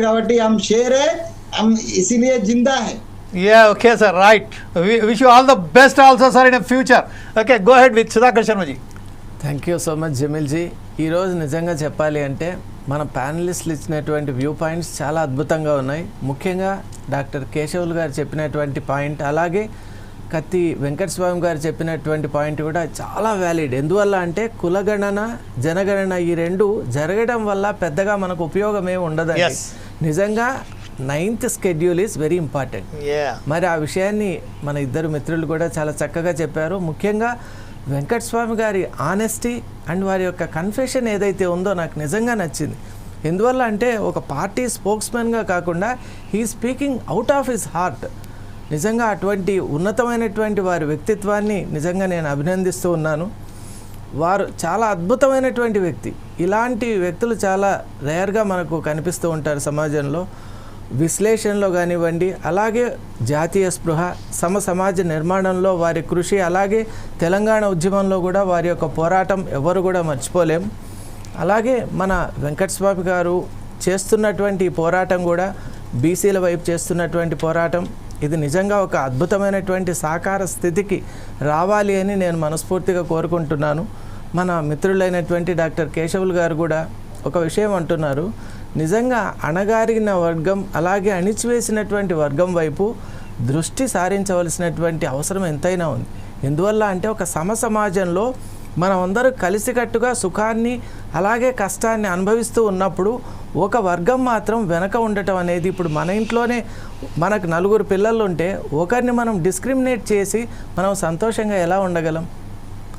కాబట్టి ఐఎమ్ షేరే ఐఎమ్ ఇసిలియే జిందా high. Yeah okay sir right wish you all the best also sir in future okay go ahead with Sudhakar Sharmaji thank you so much Jamil ji ఈరోజు నిజంగా చెప్పాలి అంటే మన ప్యానలిస్టులు ఇచ్చినటువంటి వ్యూ పాయింట్స్ చాలా అద్భుతంగా ఉన్నాయి. ముఖ్యంగా డాక్టర్ కేశవులు గారు చెప్పినటువంటి పాయింట్ అలాగే కత్తి వెంకట స్వామి గారు చెప్పినటువంటి పాయింట్ కూడా చాలా వ్యాలిడ్ ఎందువల్ల అంటే కులగణన జనగణన ఈ రెండు జరగడం వల్ల పెద్దగా మనకు ఉపయోగమే ఉండదు నిజంగా ninth schedule is very important. మరి ఆ విషయాన్ని మన ఇద్దరు మిత్రులు కూడా చాలా చక్కగా చెప్పారు. ముఖ్యంగా వెంకటస్వామి గారి ఆనెస్టీ అండ్ వారి యొక్క కన్ఫెషన్ ఏదైతే ఉందో నాకు నిజంగా నచ్చింది. ఎందువల్ల అంటే ఒక పార్టీ స్పోక్స్మెన్గా కాకుండా he speaking out of his heart నిజంగా అటువంటి ఉన్నతమైనటువంటి వారి వ్యక్తిత్వాన్ని నిజంగా నేను అభినందిస్తూ ఉన్నాను. వారు చాలా అద్భుతమైనటువంటి వ్యక్తి. ఇలాంటి వ్యక్తులు చాలా రేర్గా మనకు కనిపిస్తూ ఉంటారు సమాజంలో. విశ్లేషణలో కానివ్వండి అలాగే జాతీయ స్పృహ సమ సమాజ నిర్మాణంలో వారి కృషి అలాగే తెలంగాణ ఉద్యమంలో కూడా వారి యొక్క పోరాటం ఎవరు కూడా మర్చిపోలేం. అలాగే మన వెంకటస్వామి గారు చేస్తున్నటువంటి పోరాటం కూడా బీసీల వైపు చేస్తున్నటువంటి పోరాటం ఇది నిజంగా ఒక అద్భుతమైనటువంటి సాకార స్థితికి రావాలి అని నేను మనస్ఫూర్తిగా కోరుకుంటున్నాను. మన మిత్రులైనటువంటి డాక్టర్ కేశవులు గారు కూడా ఒక విషయం అంటున్నారు. నిజంగా అణగారిన వర్గం అలాగే అణిచివేసినటువంటి వర్గం వైపు దృష్టి సారించవలసినటువంటి అవసరం ఎంతైనా ఉంది. ఎందువల్ల అంటే ఒక సమ సమాజంలో మనమందరూ కలిసికట్టుగా సుఖాన్ని అలాగే కష్టాన్ని అనుభవిస్తూ ఉన్నప్పుడు ఒక వర్గం మాత్రం వెనక ఉండటం అనేది ఇప్పుడు మన ఇంట్లోనే మనకు నలుగురు పిల్లలు ఉంటే ఒకరిని మనం డిస్క్రిమినేట్ చేసి మనం సంతోషంగా ఎలా ఉండగలం?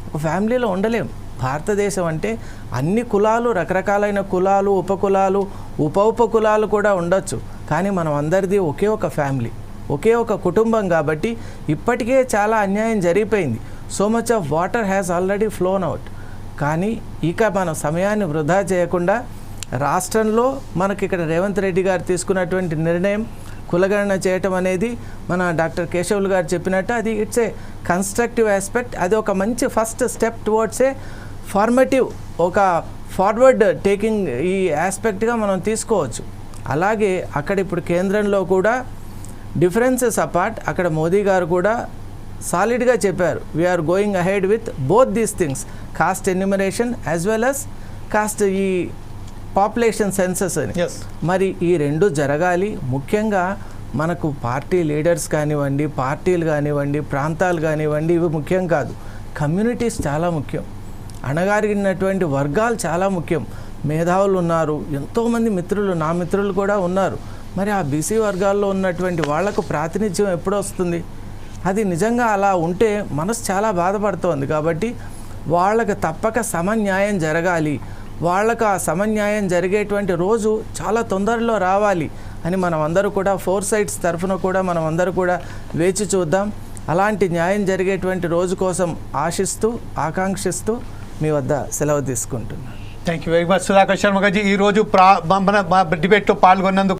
ఒక ఫ్యామిలీలో ఉండలేం. భారతదేశం అంటే అన్ని కులాలు రకరకాలైన కులాలు ఉపకులాలు ఉప ఉప కులాలు కూడా ఉండొచ్చు. కానీ మనం అందరిది ఒకే ఒక ఫ్యామిలీ ఒకే ఒక కుటుంబం కాబట్టి ఇప్పటికే చాలా అన్యాయం జరిగిపోయింది. So much of water has already flown out కానీ ఇక మనం సమయాన్ని వృధా చేయకుండా రాష్ట్రంలో మనకి ఇక్కడ రేవంత్ రెడ్డి గారు తీసుకున్నటువంటి నిర్ణయం కులగణన చేయటం అనేది మన డాక్టర్ కేశవులు గారు చెప్పినట్టు అది ఇట్స్ ఏ కన్స్ట్రక్టివ్ ఆస్పెక్ట్ అది ఒక మంచి first step towards a formative ఒక ఫార్వర్డ్ టేకింగ్ ఈ ఆస్పెక్ట్గా మనం తీసుకోవచ్చు. అలాగే అక్కడ ఇప్పుడు కేంద్రంలో కూడా డిఫరెన్సెస్ అపార్ట్ అక్కడ మోదీ గారు కూడా సాలిడ్గా చెప్పారు. We are going ahead with both these things caste enumeration as well as caste ఈ పాపులేషన్ సెన్సస్ అని. మరి ఈ రెండు జరగాలి. ముఖ్యంగా మనకు పార్టీ లీడర్స్ కానివ్వండి పార్టీలు కానివ్వండి ప్రాంతాలు కానివ్వండి ఇవి ముఖ్యం కాదు. కమ్యూనిటీస్ చాలా ముఖ్యం. అణగారినటువంటి వర్గాలు చాలా ముఖ్యం. మేధావులు ఉన్నారు. ఎంతోమంది మిత్రులు నా మిత్రులు కూడా ఉన్నారు. మరి ఆ బీసీ వర్గాల్లో ఉన్నటువంటి వాళ్ళకు ప్రాతినిధ్యం ఎప్పుడు వస్తుంది? అది నిజంగా అలా ఉంటే మనసు చాలా బాధపడుతోంది. కాబట్టి వాళ్ళకి తప్పక సమన్యాయం జరగాలి. వాళ్ళకు ఆ సమన్యాయం జరిగేటువంటి రోజు చాలా తొందరలో రావాలి అని మనం అందరూ కూడా ఫోర్ సైడ్స్ తరఫున కూడా మనం అందరూ కూడా వేచి చూద్దాం. అలాంటి న్యాయం జరిగేటువంటి రోజు కోసం ఆశిస్తూ ఆకాంక్షిస్తూ మీ వద్ద సెలవు తీసుకుంటున్నాను. Thank you very much Sudhakar Sharma గారు. ఈ రోజు ప్రా మన డిబేట్లో పాల్గొన్నందుకు